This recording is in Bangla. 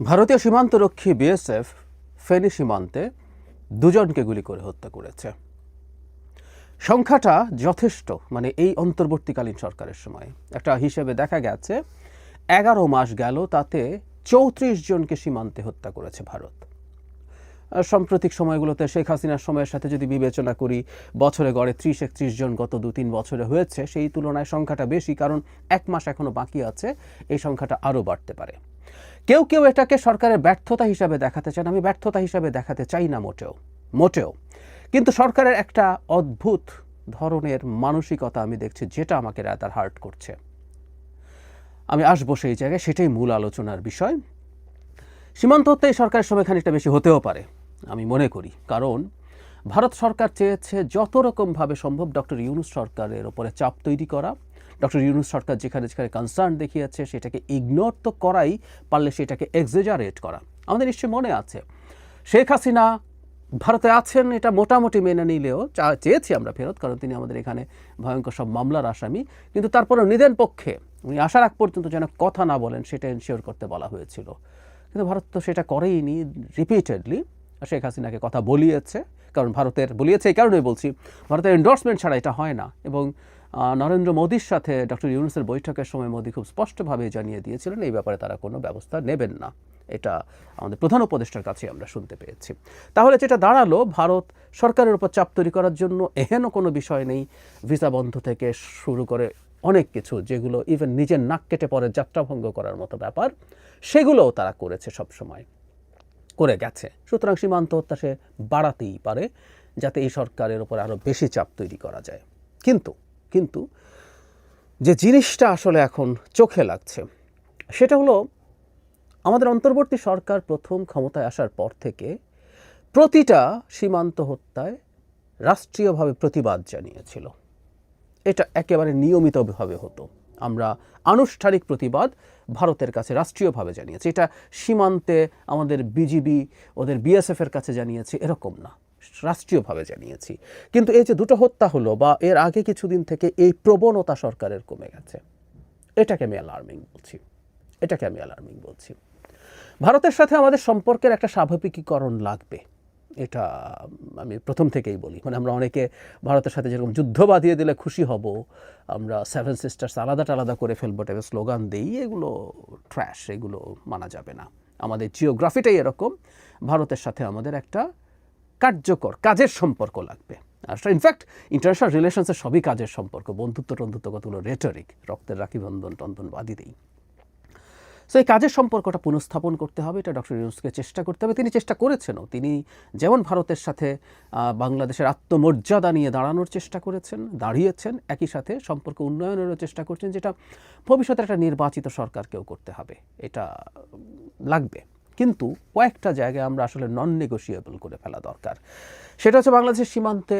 ভারতীয় সীমান্তরক্ষী বিএসএফ ফেনী সীমান্তে দুজনকে গুলি করে হত্যা করেছে। সংখ্যাটা যথেষ্ট মানে এই অন্তর্বর্তীকালীন সরকারের সময়। একটা হিসেবে দেখা গেছে, এগারো মাস গেল তাতে চৌত্রিশ জনকে সীমান্তে হত্যা করেছে ভারত। সাম্প্রতিক সময়গুলোতে শেখ হাসিনার সময়ের সাথে যদি বিবেচনা করি, বছরে গড়ে ত্রিশ একত্রিশ জন গত দু তিন বছরে হয়েছে, সেই তুলনায় সংখ্যাটা বেশি, কারণ এক মাস এখনও বাকি আছে, এই সংখ্যাটা আরও বাড়তে পারে। কেউ কেউ এটাকে সরকারের ব্যর্থতা হিসাবে দেখাতে চান। আমি ব্যর্থতা হিসাবে দেখাতে চাই না মোটেও মোটেও। কিন্তু সরকারের একটা অদ্ভুত ধরনের মানসিকতা আমি দেখছি, যেটা আমাকে রাতার হার্ট করছে। আমি আসব সেই জায়গায়, সেটাই মূল আলোচনার বিষয়। সীমান্ত হত্যা এই সরকারের সময় খানিকটা বেশি হতেও পারে, আমি মনে করি। কারণ ভারত সরকার চেয়েছে যত রকমভাবে সম্ভব ডক্টর ইউনুস সরকারের ওপরে চাপ তৈরি করা ডক্টর ইউনুস সরকার যেখানে যেখানে কনসার্ন দেখিয়েছে, সেটাকে ইগনোর তো করাই, পারলে সেটাকে এক্সেজারেট করা। আমাদের নিশ্চয়ই মনে আছে। শেখ হাসিনা ভারতে আছেন, এটা মোটামুটি মেনে নিলেও চেয়েছি আমরা ফেরত, কারণ তিনি আমাদের এখানে ভয়ঙ্কর সব মামলার আসামি। কিন্তু তারপরেও নিদেন পক্ষে, উনি আসার আগ পর্যন্ত যেন কথা না বলেন, সেটা এনশিওর করতে বলা হয়েছিল। কিন্তু ভারত তো সেটা করেইনি রিপিটেডলি শেখ হাসিনাকে কথা বলিয়েছে, কারণ ভারতের, বলিয়েছে এই কারণেই বলছি, ভারতের এন্ডোর্সমেন্ট ছাড়া এটা হয় না। এবং নরেন্দ্র মোদীর সাথে ডক্টর ইউনুসের বৈঠকের সময় মোদী খুব স্পষ্টভাবে জানিয়ে দিয়েছিলেন, এই ব্যাপারে তারা কোনো ব্যবস্থা নেবেন না। এটা আমাদের প্রধান উপদেষ্টার কাছে আমরা শুনতে পেয়েছি। তাহলে যেটা দাঁড়াল, ভারত সরকারের উপর চাপ তৈরি করার জন্য এহেন কোনো বিষয় নেই, ভিসা বন্ধ থেকে শুরু করে অনেক কিছু যেগুলো ইভেন নিজের নাক কেটে পরে যাত্রাভঙ্গ করার মতো ব্যাপার, সেগুলোও তারা করেছে সব সময় করে গেছে। সুতরাং সীমান্ত হত্যা সে বাড়াতেই পারে, যাতে এই সরকারের উপর আরও বেশি চাপ তৈরি করা যায়। কিন্তু কিন্তু যে জিনিসটা আসলে এখন চোখে লাগছে, সেটা হলো আমাদের অন্তর্বর্তী সরকার প্রথম ক্ষমতায় আসার পর থেকে প্রতিটা সীমান্ত হত্যায় রাষ্ট্রীয়ভাবে প্রতিবাদ জানিয়েছিল। এটা একেবারে নিয়মিতভাবে হতো। আমরা আনুষ্ঠানিক প্রতিবাদ ভারতের কাছে রাষ্ট্রীয়ভাবে জানিয়েছি। এটা সীমান্তে আমাদের বিজিবি, ওদের বিএসএফ এর কাছে জানিয়েছি, এরকম না। রাষ্ট্রীয়ভাবে জানিয়েছি। কিন্তু এই যে দুটো হত্যা হলো বা এর আগে কিছুদিন থেকে এই প্রবণতা সরকারের কমে গেছে, এটাকে আমি অ্যালার্মিং বলছি। এটাকে আমি অ্যালার্মিং বলছি। ভারতের সাথে আমাদের সম্পর্কের একটা স্বাভাবিকীকরণ লাগবে। এটা আমি প্রথম থেকেই বলি। মানে আমরা অনেকে ভারতের সাথে যেরকম যুদ্ধ বাঁধিয়ে দিলে খুশি হব, আমরা সেভেন সিস্টার্স আলাদা আলাদা করে ফেলব টাইপের স্লোগান দিই, এগুলো ট্র্যাশ এগুলো মানা যাবে না। আমাদের জিওগ্রাফিটাই এরকম, ভারতের সাথে আমাদের একটা কার্যকর কাজের সম্পর্ক লাগবে। আর ইনফ্যাক্ট ইন্টারন্যাশনাল রিলেশনসের সবই কাজের সম্পর্ক বন্ধুত্ব টন্ধুত্ব কতগুলো রেটরিক রক্তের রাখি বন্ধন টন্ধন বাদিতেই সো এই কাজের সম্পর্কটা পুনঃস্থাপন করতে হবে, এটা ডক্টর ইউনুসকে চেষ্টা করতে হবে। তিনি চেষ্টা করেছেনও, তিনি যেমন ভারতের সাথে বাংলাদেশের আত্মমর্যাদা নিয়ে দাঁড়ানোর চেষ্টা করেছেন, দাঁড়িয়েছেন, একই সাথে সম্পর্ক উন্নয়নেরও চেষ্টা করছেন, যেটা ভবিষ্যতে একটা নির্বাচিত সরকারকেও করতে হবে, এটা লাগবে। কিন্তু কয়েকটা জায়গায় আমরা আসলে নন নেগোশিয়েবল করে ফেলা দরকার। সেটা হচ্ছে বাংলাদেশের সীমান্তে